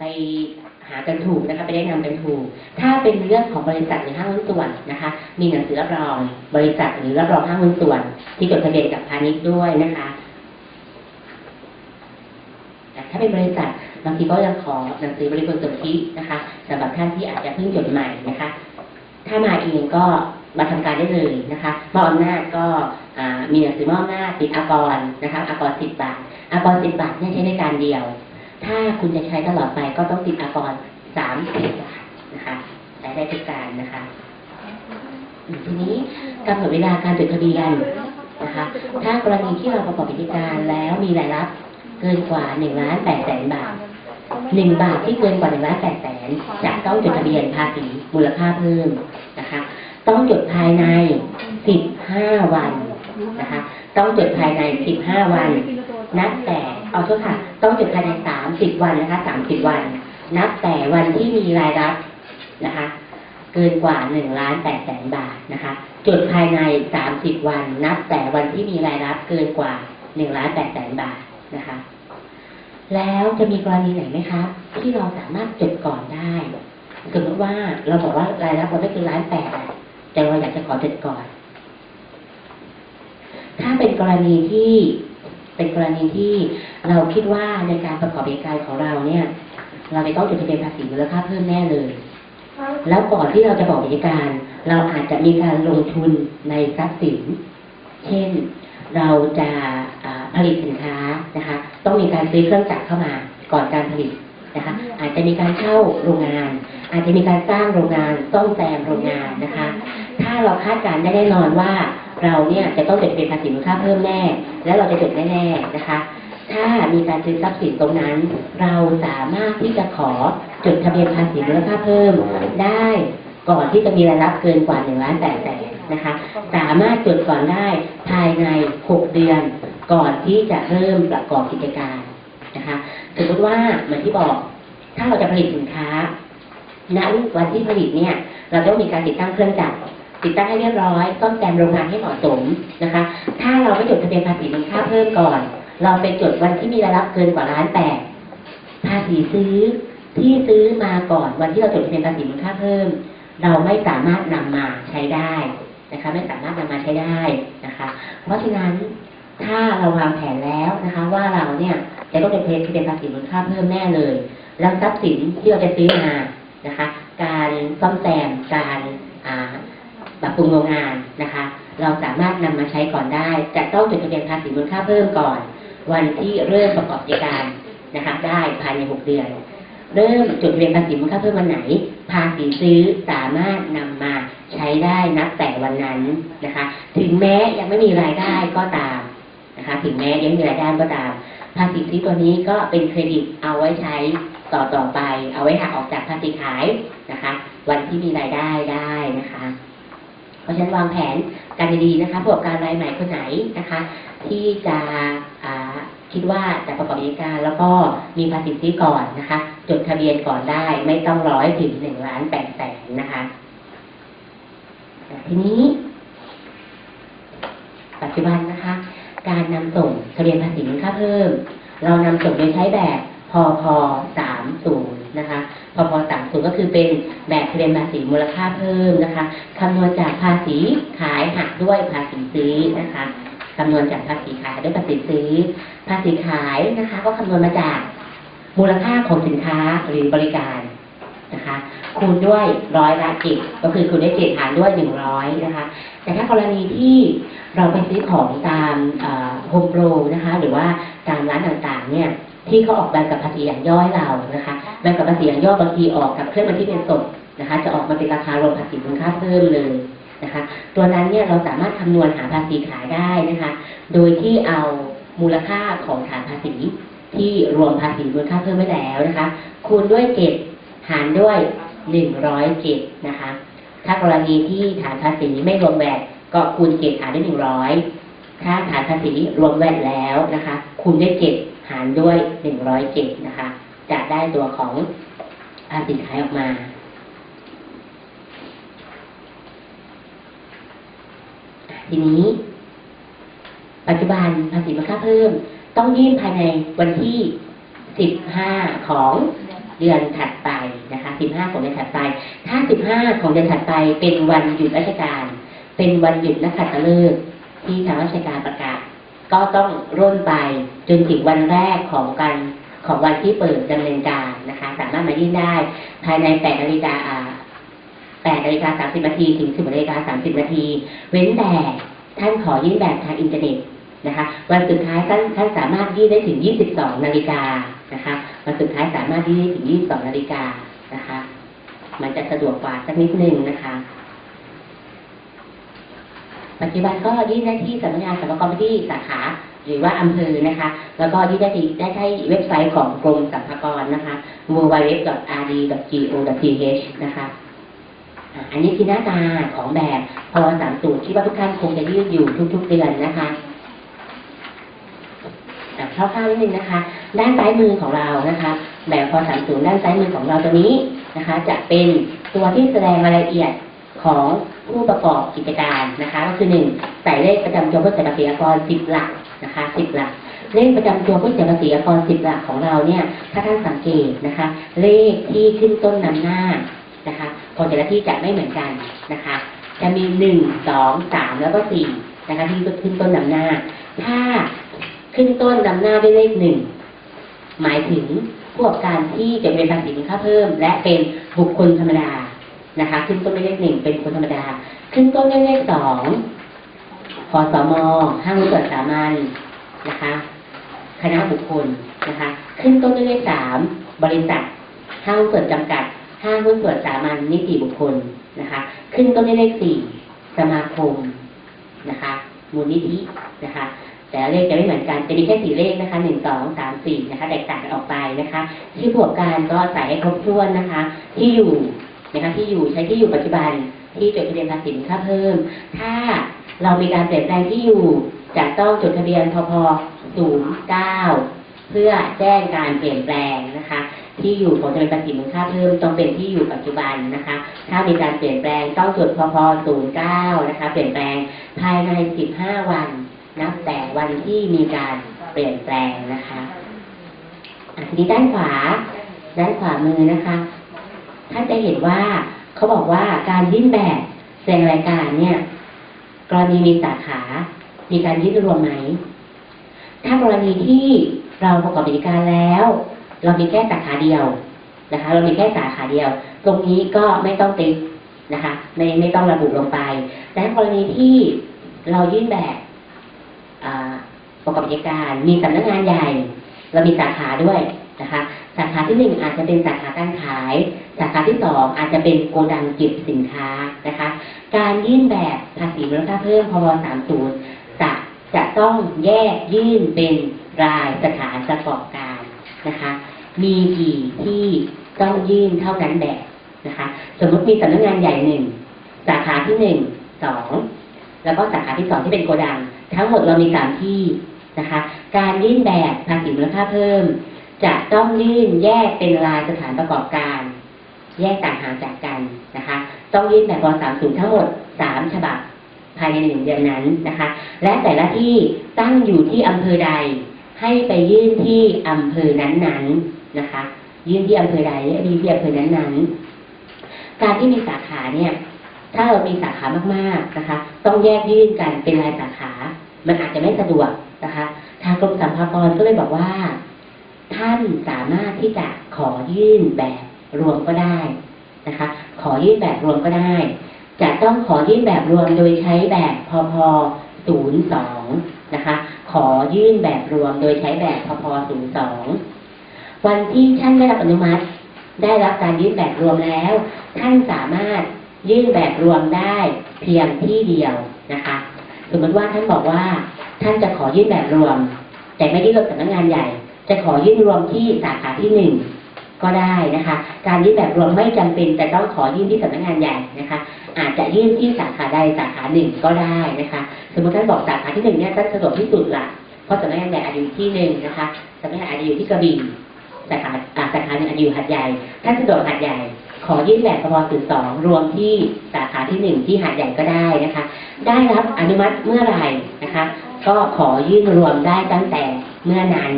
ไปหากันถูกนะคะไปแนะนำกันถูก ถ้าเป็นเรื่องของบริษัทหรือห้างหุ้นส่วนนะคะ มีหนังสือรับรอง บริษัทหรือรับรองห้างหุ้นส่วน ที่จดทะเบียนกับพาณิชย์ด้วยนะคะแต่ถ้าเป็นบริษัทบางทีก็ยังขอหนังสือบริษัทสนธินะคะสำหรับท่านที่อาจจะเพิ่งจดใหม่นะคะ ถ้ามาเองก็มาทำการได้เลยนะคะมอบอำนาจก็มีหนังสือมอบอำนาจติดอากรนะคะอากรสิบบาทอากรสิบบาทเนี่ยใช้ในการเดียว ถ้าคุณจะใช้ตลอดไปก็ต้องติดอากรสามสิบบาทนะคะใช้ได้ทุกการนะคะทีนี้กำหนดเวลาการจดทะเบียนนะคะ ถ้ากรณีที่เราประกอบกิจการแล้วมีรายรับเกินกว่าหนึ่งล้านแปดแสนบาทหนึ่งบาทที่เกินกว่าหนึ่งล้านแปดแสนจะต้องจดทะเบียนภาษีมูลค่าเพิ่มนะคะ ต้องจดภายในสิบห้าวันนะคะ ต้องจดภายในสิบห้าวัน นับแต่ เอาโทษค่ะ ต้องจดภายในสามสิบวันนะคะสามสิบวัน นับแต่วันที่มีรายรับนะคะ เกินกว่าหนึ่งล้านแปดแสนบาทนะคะจดภายในสามสิบวัน นับแต่วันที่มีรายรับเกินกว่าหนึ่งล้านแปดแสนบาทนะคะ แล้วจะมีกรณีไหนไหมคะ ที่เราสามารถจดก่อนได้สมมติว่าเราบอกว่ารายรับเราไม่เกินล้านแปดแต่เราอยากจะขอจดก่อน ถ้าเป็นกรณีที่ เป็นกรณีที่เราคิดว่าในการประกอบกิจการของเราเนี่ย เราจะต้องจดทะเบียนภาษีมูลค่าเพิ่มแน่เลย แล้วก่อนที่เราจะบอกกิจการ เราอาจจะมีการลงทุนในทรัพย์สิน เช่นเราจะอ่าผลิตสินค้านะคะ ต้องมีการซื้อเครื่องจักรเข้ามาก่อนการผลิตนะคะอาจจะมีการเช่าโรงงาน อาจจะมีการสร้างโรงงานซ่อมแซมโรงงานนะคะ ถ้าเราคาดการณ์ได้แน่นอนว่า เราเนี่ยจะต้องจดทะเบียนภาษีมูลค่าเพิ่มแน่ แล้วเราจะจดแน่ๆนะคะ ถ้ามีการซื้อทรัพย์สินตรงนั้น เราสามารถที่จะขอจดทะเบียนภาษีมูลค่าเพิ่มได้ก่อนที่จะมีรายรับเกินกว่าหนึ่งล้านแปดแสนนะคะ สามารถจดก่อนได้ภายในหกเดือนก่อนที่จะเริ่มประกอบกิจการนะคะสมมติว่าเหมือนที่บอก ถ้าเราจะผลิตสินค้าณวันที่ผลิตเนี่ย เราต้องมีการติดตั้งเครื่องจักร ติดตั้งให้เรียบร้อยซ่อมแซมโรงงานให้เหมาะสมนะคะ ถ้าเราไม่จดทะเบียนภาษีมูลค่าเพิ่มก่อน เราไปจดวันที่มีรายรับเกินกว่าล้านแปดภาษีซื้อที่ซื้อมาก่อนวันที่เราจดทะเบียนภาษีมูลค่าเพิ่ม เราไม่สามารถนำมาใช้ได้นะคะ ไม่สามารถนำมาใช้ได้นะคะ เพราะฉะนั้นถ้าเราวางแผนแล้วนะคะ ว่าเราเนี่ยจะต้องจดทะเบียนภาษีมูลค่าเพิ่มแน่เลย แล้วทรัพย์สินที่เราจะซื้อมานะคะ การซ่อมแซมการ ปรับปรุงโรงงานนะคะ เราสามารถนำมาใช้ก่อนได้ จะต้องจดทะเบียนภาษีมูลค่าเพิ่มก่อน วันที่เริ่มประกอบกิจการนะคะได้ภายใน 6 เดือน เริ่มจดทะเบียนภาษีมูลค่าเพิ่มวันไหน ภาษีซื้อสามารถนำมาใช้ได้นับแต่วันนั้นนะคะ ถึงแม้ยังไม่มีรายได้ก็ตามนะคะถึงแม้ยังไม่มีรายได้ก็ตาม ภาษีซื้อตัวนี้ก็เป็นเครดิตเอาไว้ใช้ต่อต่อไป เอาไว้หักออกจากภาษีขายนะคะ วันที่มีรายได้ได้นะคะ เพราะฉะนั้นวางแผนการดีๆนะคะผู้ประกอบการรายใหม่คนไหนนะคะ ที่จะคิดว่าจะประกอบกิจการแล้วก็มีภาษีซื้อก่อนนะคะ จดทะเบียนก่อนได้ไม่ต้องร้อยถึงหนึ่งล้านแปดแสนนะคะ ทีนี้ ปัจจุบันนะคะ การนำส่งทะเบียนภาษีมูลค่าเพิ่ม เรานำส่งโดยใช้แบบพพสามศูนย์ นะคะพพสามศูนย์ก็คือเป็นแบบเบียนภาษีมูลค่าเพิ่มนะคะคำนวณจากภาษีขายหักด้วยภาษีซื้อนะคะคำนวณจากภาษีขายด้วยภาษีซื้อ ภาษีขายนะคะ ก็คำนวณมาจากมูลค่าของสินค้าหรือบริการนะคะคูณด้วยร้อยละเจิตก็คือคูณด้วยเจ็ดหารด้วยหนึ่งร้อยนะคะ แต่ถ้ากรณีที่เราไปซื้อของตามโฮมโปรนะคะ หรือว่าตามร้านต่างๆเนี่ย ที่เขาออกใบกับภาษีอย่างย่อยเรานะคะใบกับภาษีอย่างย่อบางทีออกกับเครื่องบันทึกเงินสดนะคะ จะออกมาเป็นราคารวมภาษีมูลค่าเพิ่มเลยนะคะ ตัวนั้นเนี่ยเราสามารถคำนวณหาภาษีขายได้นะคะ โดยที่เอามูลค่าของฐานภาษีที่รวมภาษีมูลค่าเพิ่มไว้แล้วนะคะ คูณด้วยเจ็ดหารด้วยหนึ่งร้อยเจ็ดนะคะ ถ้ากรณีที่ฐานภาษีไม่รวมแวดก็คูณเจ็ดหารด้วยหนึ่งร้อย ถ้าฐานภาษีรวมแวดแล้วนะคะ คูณด้วยเจ็ดหารด้วยหนึ่งร้อยเจ็ดนะคะ จะได้ตัวของภาษีขายออกมาทีนี้ ปัจจุบันภาษีมูลค่าเพิ่ม ต้องยื่นภายในวันที่ 15 ของเดือนถัดไปนะคะ 15 ของเดือนถัดไป ถ้า 15 ของเดือนถัดไปเป็นวันหยุดราชการ เป็นวันหยุดนักขัตฤกษ์ ที่ทางราชการประกาศ ก็ต้องร่นไปจนถึงวันแรกของการของวันที่เปิดดำเนินการนะคะ สามารถมายื่นได้ภายใน8นาฬิกาอ่า8นาฬิกา30นาทีถึง 10นาฬิกา30นาที เว้นแต่ท่านขอยื่นแบบทางอินเทอร์เน็ตนะคะวันสุดท้ายท่านท่านสามารถยื่นได้ถึง 22 นาฬิกานะคะวันสุดท้ายสามารถยื่นได้ถึง 22 นาฬิกานะคะ มันจะสะดวกกว่าสักนิดนึงนะคะ ปัจจุบันก็ยื่นได้ที่สำนักงานสรรพากรที่สาขา หรือว่าอำเภอนะคะ แล้วก็ยื่นได้ที่ได้ที่เว็บไซต์ของกรมสรรพากรนะคะ www.rd.go.th นะคะอันนี้คือหน้าตาของแบบพอสามสูตรที่ว่าทุกท่านคงจะยื่นอยู่ทุกๆเดือนนะคะอะคร่าวๆนิดนึงนะคะ ด้านซ้ายมือของเรานะคะ แบบพอสามสูตรด้านซ้ายมือของเราตัวนี้นะคะ จะเป็นตัวที่แสดงรายละเอียดของ ผู้ประกอบกิจการนะคะ ก็คือหนึ่งใส่เลขประจำตัวผู้เสียภาษีอากรสิบหลักนะคะสิบหลัก เลขประจำตัวผู้เสียภาษีอากรสิบหลักของเราเนี่ยถ้าท่านสังเกตนะคะ เลขที่ขึ้นต้นนำหน้านะคะของแต่ละที่จะไม่เหมือนกันนะคะ จะมีหนึ่งสองสามแล้วก็สี่นะคะที่ขึ้นต้นนำหน้า ถ้าขึ้นต้นนำหน้าด้วยเลขหนึ่งหมายถึงผู้ประกอบการที่จะเป็นภาษีมูลค่าเพิ่ม และเป็นบุคคลธรรมดา นะคะ ขึ้นต้นด้วยเลขหนึ่งเป็นคคลธรรมดา ขึ้นต้นด้วยเลขสองขอสมห้างหุ้นส่วนสามัญนะคะ คณะบุคคลนะคะ ขึ้นต้นด้วยเลขสามบริษัทห้างหุ้นส่วนจำกัด ห้างหุ้นส่วนสามัญนิติบุคคลนะคะ ขึ้นต้นด้วยเลขสี่สมาคมนะคะ มูลนิธินะคะ แต่เลขจะไม่เหมือนกัน จะมีแค่สี่เลขนะคะหนึ่งสองสามสี่นะคะ แตกต่างกันออกไปนะคะ ที่ผู้ประกการก็ใส่ให้ครบถ้วนนะคะ ที่อยู่ นะคะที่อยู่ใช้ที่อยู่ปัจจุบันที่จดทะเบียนภาษีมูลค่าเพิ่ม ถ้าเรามีการเปลี่ยนแปลงที่อยู่จะต้องจดทะเบียนพพ09เพื่อแจ้งการเปลี่ยนแปลงนะคะ ที่อยู่ของทะเบียนภาษีมูลค่าเพิ่มต้องเป็นที่อยู่ปัจจุบันนะคะ ถ้ามีการเปลี่ยนแปลงต้องจดพพ09นะคะ เปลี่ยนแปลงภายใน15วันนับแต่วันที่มีการเปลี่ยนแปลงนะคะอะทีนี้ด้านขวา ด้านขวามือนะคะ ท่านจะเห็นว่าเขาบอกว่าการยื่นแบบแสดงรายการเนี่ย กรณีมีสาขา มีการยื่นรวมไหม ถ้ากรณีที่เราประกอบกิจการแล้ว เรามีแค่สาขาเดียวนะคะ เรามีแค่สาขาเดียว ตรงนี้ก็ไม่ต้องติ๊กนะคะไม่ไม่ต้องระบุลงไป แต่กรณีที่เรายื่นแบบประกอบกิจการ มีสำนักงานใหญ่ เรามีสาขาด้วยนะคะาขาที่หนึ่งอาจจะเป็นสาขาการขาย สาขาที่สองอาจจะเป็นโกดังเก็บสินค้านะคะ การยื่นแบบภาษีมูลค่าเพิ่มพรบ30จะจะต้องแยกยื่นเป็นรายสถานประกอบการนะคะ มีกี่ที่ต้องยื่นเท่านั้นแบบนะคะ สมมติมีสำนักงานใหญ่หนึ่งสาขาที่หนึ่งสองแล้วก็สาขาที่สองที่เป็นโกดัง ทั้งหมดเรามีสามที่นะคะ การยื่นแบบภาษีมูลค่าเพิ่ม จะต้องยื่นแยกเป็นรายสถานประกอบการ แยกต่างหากจากกันนะคะ ต้องยื่นแบบว30ทั้งหมด3ฉบับ ภายในหนึ่งเดือนนั้นนะคะ และแต่ละที่ตั้งอยู่ที่อำเภอใด ให้ไปยื่นที่อำเภอนั้นๆนะคะ ยื่นที่อำเภอใดและยื่นที่อำเภอนั้นๆ การที่มีสาขาเนี่ยถ้าเรามีสาขามากๆนะคะ ต้องแยกยื่นกันเป็นรายสาขา มันอาจจะไม่สะดวกนะคะ ทางกรมสรรพากรก็เลยบอกว่า ท่านสามารถที่จะขอยื่นแบบรวมก็ได้นะคะ ขอยื่นแบบรวมก็ได้ จะต้องขอยื่นแบบรวมโดยใช้แบบพพ02นะคะ ขอยื่นแบบรวมโดยใช้แบบพพ02วันที่ท่านได้รับอนุมัติ ได้รับการยื่นแบบรวมแล้ว ท่านสามารถยื่นแบบรวมได้เพียงที่เดียวนะคะ สมมติว่าท่านบอกว่า ท่านจะขอยื่นแบบรวม แต่ไม่ได้รวมสำนักงานใหญ่ จะขอยื่นรวมที่สาขาที่หนึ่งก็ได้นะคะ การยื่นแบบรวมไม่จำเป็นแต่ต้องขอยื่นที่สำนักงานใหญ่นะคะ อาจจะยื่นที่สาขาใดสาขาหนึ่งก็ได้นะคะ สมมติท่านบอกสาขาที่หนึ่งเนี่ยท่านสะดวกที่สุดละเพราะสำนักงานใหญ่อาจจะอยู่ที่หนึ่งนะคะสำนักงานอาจจะอยู่ที่กระบี่สาขาอาสาขาหนึ่งอาจจะอยู่หัดใหญ่ท่านสะดวกหัดใหญ่ ขอยื่นแบบปพศูนย์สองรวมที่สาขาที่หนึ่งที่หาดใหญ่ก็ได้นะคะ ได้รับอนุมัติเมื่อไหร่นะคะ ก็ขอยื่นรวมได้ตั้งแต่เมื่อนั้น